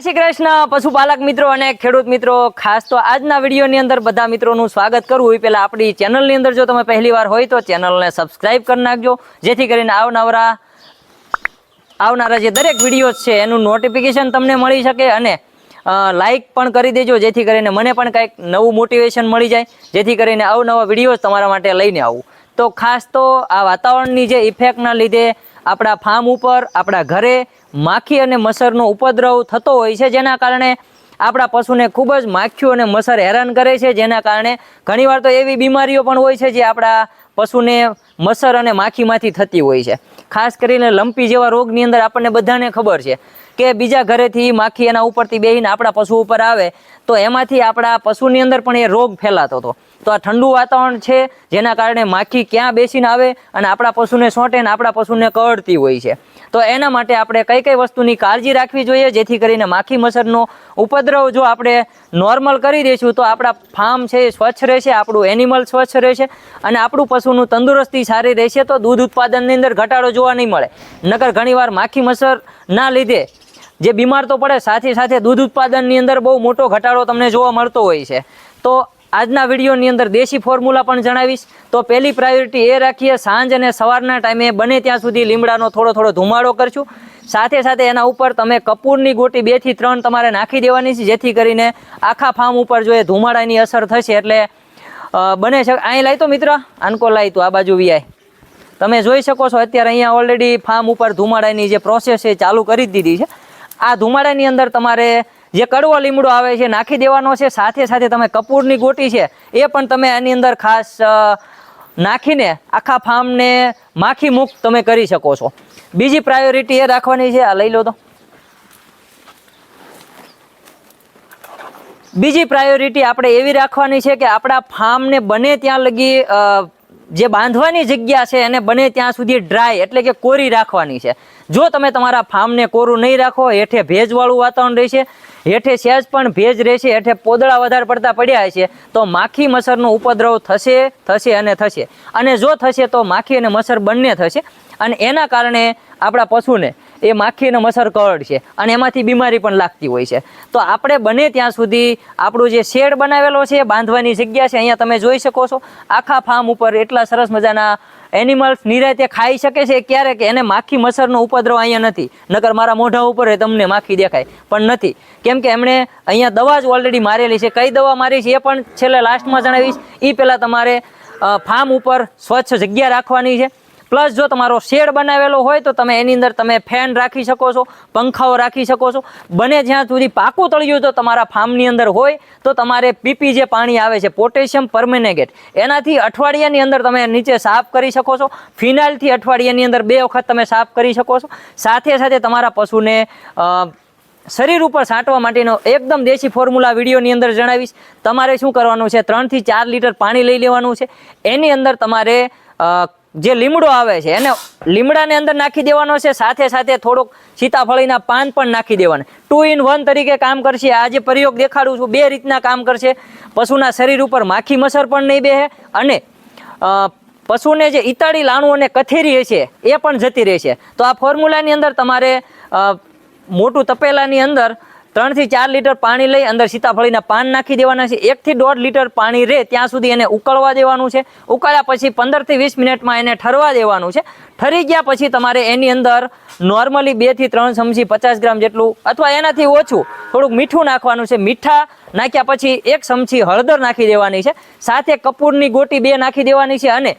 શ્રી કૃષ્ણ, પશુપાલક મિત્રો અને ખેડૂત મિત્રો. ખાસ તો આજના વિડીયોની અંદર બધા મિત્રોનું સ્વાગત કરવું એ પહેલાં આપણી ચેનલની અંદર જો તમે પહેલી વાર હોય તો ચેનલને સબસ્ક્રાઇબ કરી નાખજો. જેથી કરીને આવનારા આવનારા જે દરેક વીડિયો છે, એનું નોટિફિકેશન તમને મળી શકે અને લાઇક પણ કરી દેજો. જેથી કરીને મને પણ કંઈક નવું મોટિવેશન મળી જાય. જેથી કરીને અવનવા વીડિયો તમારા માટે લઈને આવું. તો ખાસ તો આ વાતાવરણની જે ઇફેક્ટના લીધે આપણા ફાર્મ ઉપર, આપણા ઘરે માખી અને મચ્છરનો ઉપદ્રવ થતો હોય છે, જેના કારણે આપણા પશુને ખૂબ જ માખીઓ અને મચ્છર હેરાન કરે છે, જેના કારણે ઘણીવાર તો એવી બીમારીઓ પણ હોય છે, જે આપણા પશુને મચ્છર અને માખીમાંથી થતી હોય છે. ખાસ કરીને લંપી જેવા રોગની અંદર આપણને બધાને ખબર છે કે બીજા ઘરેથી માખી એના ઉપરથી બેહીને આપણા પશુ ઉપર આવે, તો એમાંથી આપણા પશુની અંદર પણ એ રોગ ફેલાતો હતો. તો આ ઠંડુ વાતાવરણ છે, જેના કારણે માખી ક્યાં બેસીને આવે અને આપણા પશુને સોંટે અને આપણા પશુને કરડતી હોય છે. તો એના માટે આપણે કઈ કઈ વસ્તુની કાળજી રાખવી જોઈએ, જેથી કરીને માખી મચ્છરનો ઉપદ્રવ જો આપણે નોર્મલ કરી દઈશું, તો આપણા ફાર્મ છે એ સ્વચ્છ રહેશે, આપણું એનિમલ સ્વચ્છ રહેશે અને આપણું પશુનું તંદુરસ્તી સારી રહેશે, તો દૂધ ઉત્પાદનની અંદર ઘટાડો જોવા નહીં મળે. નકર ઘણીવાર માખી મચ્છરના લીધે જે બીમાર તો પડે, સાથે સાથે દૂધ ઉત્પાદનની અંદર બહુ મોટો ઘટાડો તમને જોવા મળતો હોય છે. તો આજના વિડીયોની અંદર દેશી ફોર્મ્યુલા પણ જણાવીશ. તો પહેલી પ્રાયોરિટી એ રાખીએ, સાંજ અને સવારના ટાઈમે બને ત્યાં સુધી લીમડાનો થોડો થોડો ધુમાડો કરશું. સાથે સાથે એના ઉપર તમે કપૂરની ગોટી બેથી ત્રણ તમારે નાખી દેવાની છે, જેથી કરીને આખા ફાર્મ ઉપર જો એ ધુમાડાની અસર થશે એટલે બને છે અહીં લાવી તો મિત્ર? આનકો લાવી તું, આ બાજુ વીઆઈ તમે જોઈ શકો છો, અત્યારે અહીંયા ઓલરેડી ફાર્મ ઉપર ધુમાડાની જે પ્રોસેસ છે ચાલુ કરી દીધી છે. આ ધુમાડાની અંદર તમારે જે કડવો લીમડો આવે છે, નાખી દેવાનો છે, સાથે સાથે તમે કપૂરની ગોટી છે, એ પણ તમે આની અંદર ખાસ નાખીને આખા ફાર્મને માખી મુક્ત તમે કરી શકો છો. બીજી પ્રાયોરિટી એ રાખવાની છે, આ લઈ લો તો. બીજી પ્રાયોરિટી આપણે એવી રાખવાની છે કે આપણા ફાર્મને બને ત્યાં લગી જે બાંધવાની જગ્યા છે એને બને ત્યાં સુધી ડ્રાય એટલે કે કોરી રાખવાની છે. જો તમે તમારા ફાર્મને કોરું નહીં રાખો, હેઠે ભેજવાળું વાતાવરણ રહેશે, હેઠે સહેજ પણ ભેજ રહેશે, હેઠે પોદળા વધારે પડતા પડ્યા છે તો માખી મચ્છરનો ઉપદ્રવ થશે થશે અને થશે. અને જો થશે તો માખી અને મચ્છર બંને થશે. અને એના કારણે આપણા પશુને એ માખીને અને કરડ છે અને એમાંથી બીમારી પણ લાગતી હોય છે. તો આપણે બને ત્યાં સુધી આપણું જે શેડ બનાવેલો છે બાંધવાની જગ્યા છે, અહીંયા તમે જોઈ શકો છો. આખા ફાર્મ ઉપર એટલા સરસ મજાના એનિમલ્સ નિરાતે ખાઈ શકે છે, ક્યારેક એને માખી મચ્છરનો ઉપદ્રવ અહીંયા નથી. નકર મારા મોઢા ઉપર તમને માખી દેખાય, પણ નથી. કેમ કે એમણે અહીંયા દવા જ ઓલરેડી મારેલી છે. કઈ દવા મારી છે એ પણ છેલ્લે લાસ્ટમાં જણાવીશ. એ પહેલાં તમારે ફાર્મ ઉપર સ્વચ્છ જગ્યા રાખવાની છે. પ્લસ જો તમારો શેડ બનાવેલો હોય તો તમે એની અંદર તમે ફેન રાખી શકો છો, પંખાઓ રાખી શકો છો. બને જ્યાં સુધી પાકું તળિયું જો તમારા ફાર્મની અંદર હોય, તો તમારે પીપી જે પાણી આવે છે પોટેશિયમ પરમેનેગેટ એનાથી અઠવાડિયાની અંદર તમે નીચે સાફ કરી શકો છો. ફિનાઇલથી અઠવાડિયાની અંદર બે વખત તમે સાફ કરી શકો છો. સાથે સાથે તમારા પશુને શરીર ઉપર છાંટવા માટેનો એકદમ દેશી ફોર્મ્યુલા વિડીયોની અંદર જણાવીશ. તમારે શું કરવાનું છે? ત્રણથી ચાર લીટર પાણી લઈ લેવાનું છે. એની અંદર તમારે જે લીમડો આવે છે, એને લીમડાને અંદર નાખી દેવાનો છે, સાથે સાથે થોડોક સીતાફળીના પાન પણ નાખી દેવાના. ટુ ઇન વન તરીકે કામ કરશે. આ જે પ્રયોગ દેખાડું છું, બે રીતના કામ કરશે. પશુના શરીર ઉપર માખી મસર પણ નહીં બેહે અને પશુને જે ઇતાળી લાણું અને કથેરી છે એ પણ જતી રહેશે. તો આ ફોર્મ્યુલાની અંદર તમારે મોટું તપેલાની અંદર ત્રણથી ચાર લીટર પાણી લઈ અંદર સીતાફળીના પાન નાખી દેવાના છે. એકથી દોઢ લીટર પાણી રહે ત્યાં સુધી એને ઉકળવા દેવાનું છે. ઉકાળ્યા પછી પંદરથી વીસ મિનિટમાં એને ઠરવા દેવાનું છે. ઠરી ગયા પછી તમારે એની અંદર નોર્મલી બેથી ત્રણ ચમચી પચાસ ગ્રામ જેટલું અથવા એનાથી ઓછું થોડુંક મીઠું નાખવાનું છે. મીઠા નાખ્યા પછી એક ચમચી હળદર નાખી દેવાની છે. સાથે કપૂરની ગોટી બે નાખી દેવાની છે અને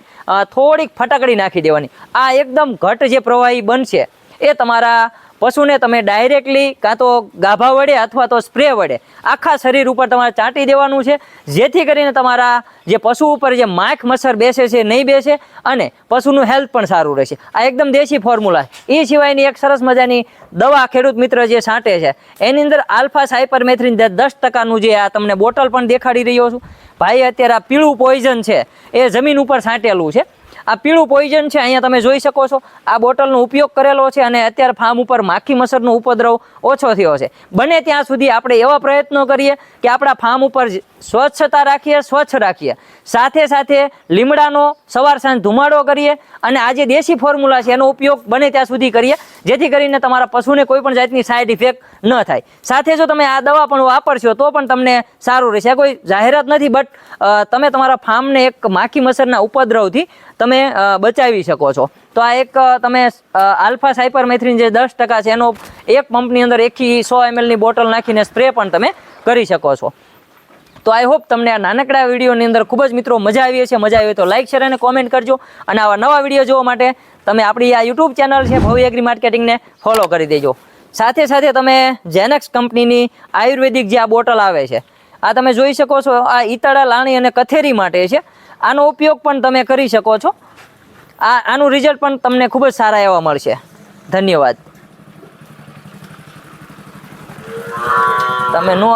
થોડીક ફટાકડી નાખી દેવાની. આ એકદમ ઘટ જે પ્રવાહી બનશે એ તમારા પશુને તમે ડાયરેક્ટલી કાં તો ગાભા વડે અથવા તો સ્પ્રે વડે આખા શરીર ઉપર તમારે ચાંટી દેવાનું છે. જેથી કરીને તમારા જે પશુ ઉપર જે માખ મચ્છર બેસે છે નહીં બેસે અને પશુનું હેલ્થ પણ સારું રહેશે. આ એકદમ દેશી ફોર્મ્યુલા એ સિવાયની એક સરસ મજાની દવા ખેડૂત મિત્ર જે છાંટે છે, એની અંદર આલ્ફા સાયપરમેથ્રિન દસ ટકાનું જે આ તમને બોટલ પણ દેખાડી રહ્યો છું. ભાઈ, અત્યારે આ પીળું પોઈઝન છે, એ જમીન ઉપર છાંટેલું છે. આ પીળું પોઈઝન છે, અહીંયા તમે જોઈ શકો છો. આ બોટલનો ઉપયોગ કરેલો છે અને અત્યારે ફાર્મ ઉપર માખી મસરનો ઉપદ્રવ ઓછો થયો છે. બને ત્યાં સુધી આપણે એવા પ્રયત્નો કરીએ કે આપણા ફાર્મ ઉપર સ્વચ્છતા રાખીએ, સ્વચ્છ રાખીએ. સાથે સાથે લીમડાનો સવાર સાંજ ધુમાડો કરીએ અને આ જે દેશી ફોર્મ્યુલા છે, એનો ઉપયોગ બને ત્યાં સુધી કરીએ, જેથી કરીને તમારા પશુને કોઈ પણ જાતની સાઈડ ઇફેક્ટ ન થાય. સાથે જો તમે આ દવા પણ વાપરશો, તો પણ તમને સારું રહેશે. કોઈ જાહેરાત નથી બટ તમે તમારા ફાર્મને એક માખી મસરના ઉપદ્રવથી તમે અ, બચાવી શકો છો. તો આ એક તમે આલ્ફા આલ્ફા સાયપરમેથ્રિન જે દસ ટકા છે એનો એક પંપની અંદર એકથી સો એમએલની બોટલ નાખીને સ્પ્રે પણ તમે કરી શકો છો. તો આઈ હોપ તમને આ નાનકડા વિડીયોની અંદર ખૂબ જ મિત્રો મજા આવી હશે. મજા આવી તો લાઇક શેર અને કોમેન્ટ કરજો. અને આવા નવા વીડિયો જોવા માટે તમે આપણી આ યુટ્યુબ ચેનલ છે ભવ્ય એગ્રી માર્કેટિંગને ફોલો કરી દેજો. સાથે સાથે તમે જેનેક્સ કંપનીની આયુર્વેદિક જે આ બોટલ આવે છે આ તમે જોઈ શકો છો. આ ઈતાળા લાણી અને કથેરી માટે છે. આનો ઉપયોગ પણ તમે કરી શકો છો. આ, આનું રિઝલ્ટ પણ તમને ખૂબ જ સારા એવા મળશે. ધન્યવાદ. તમે ન આવો.